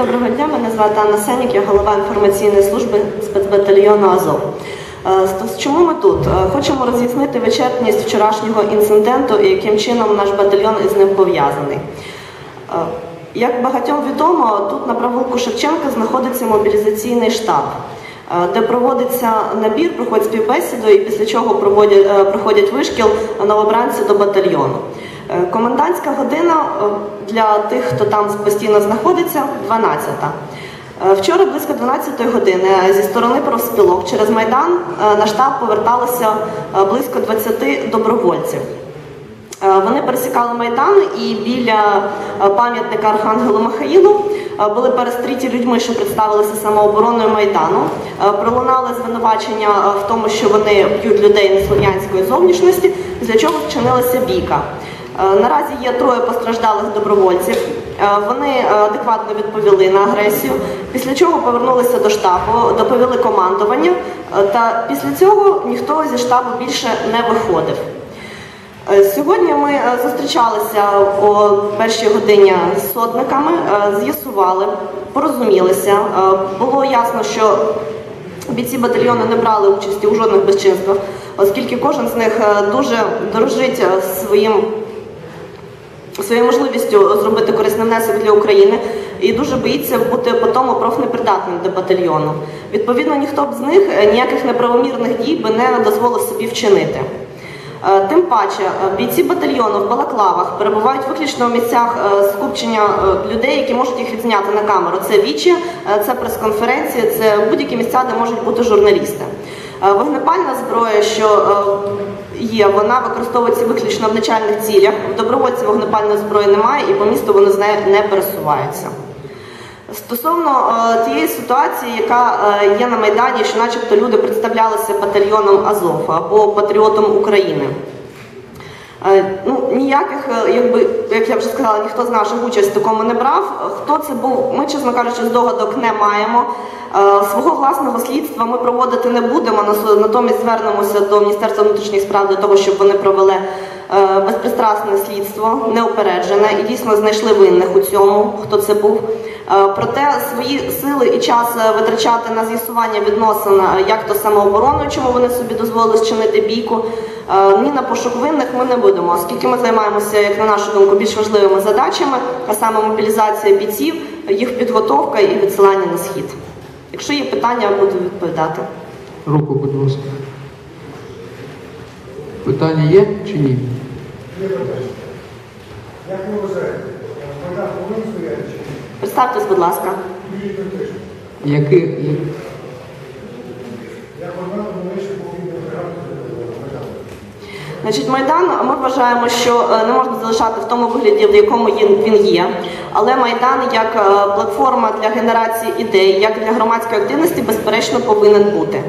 Доброго дня, мене звати Анна Сенік, я голова інформаційної служби спецбатальйону Азов. Е, Чому ми тут? Е, Хочемо роз'яснити вичерпність вчорашнього інциденту і яким чином наш батальйон із ним пов'язаний. Е, Як багатьом відомо, тут на провулку Шевченка знаходиться мобілізаційний штаб, де проводиться набір, проходить співбесіду і після чого проводять, е, проходять вишкіл новобранці до батальйону. Е, Комендантська година е, для тих, хто там постійно знаходиться, 12. Е, Вчора близько 12 години зі сторони профспілок через Майдан е, на штаб поверталося е, близько 20 добровольців. Е, Вони пересікали Майдан і біля е, пам'ятника Архангелу Михаїлу е, були перестріті людьми, що представилися самообороною Майдану. Пролунали звинувачення в тому, що вони б'ють людей неслов'янської зовнішності, після чого вчинилася бійка. Наразі є троє постраждалих добровольців. Вони адекватно відповіли на агресію, після чого повернулися до штабу, доповіли командування. Та після цього ніхто зі штабу більше не виходив. Е, Сьогодні ми е, зустрічалися о першій годині з сотниками, е, з'ясували, порозумілися. Було ясно, що бійці батальйону не брали участі у жодних безчинствах, оскільки кожен з них дуже дорожить своїм своєю можливістю зробити корисний внесок для України і дуже боїться бути по тому профнепридатним до батальйону. Відповідно, ніхто б з них ніяких неправомірних дій би не дозволив собі вчинити. Е, Тим паче, е, бійці батальйону в балаклавах перебувають виключно в місцях е, скупчення людей, які можуть їх відзняти на камеру. Це вічі, це прес-конференції, це будь-які місця, де можуть бути журналісти. Вогнепальна зброя, що є, вона використовується виключно в начальних цілях. В добровольців вогнепальної зброї немає, і по місту вони з нею не пересуваються. Стосовно е, тієї ситуації, яка е, є на Майдані, що начебто люди представлялися батальйоном Азов або патріотом України. Е, Ну, ніяких, якби, як я вже сказала, ніхто з наших участь в такому не брав. Хто це був, ми, чесно кажучи, здогадок не маємо. Свого власного слідства ми проводити не будемо, натомість звернемося до Міністерства внутрішніх справ для того, щоб вони провели безпристрасне слідство, неупереджене, і дійсно знайшли винних у цьому, хто це був. Е, Проте свої сили і час е, витрачати на з'ясування відносин, е, як то самообороною, чому вони собі дозволили зчинити бійку, е, ні на пошук винних ми не будемо, оскільки ми займаємося, як на нашу думку, більш важливими задачами, а саме мобілізація бійців, їх підготовка і відсилання на схід. Якщо є питання, буду відповідати. Руку, будь ласка. Питання є чи ні? Як ви вважаєте, вона повинна стояти чи ні? Представтесь, будь ласка. Які, як- вона повинна? Значить, Майдан ми вважаємо, що е, не можна залишати в тому вигляді, в якому він- він є. Але Майдан як е, платформа для генерації ідей, як для громадської активності, безперечно, повинен бути.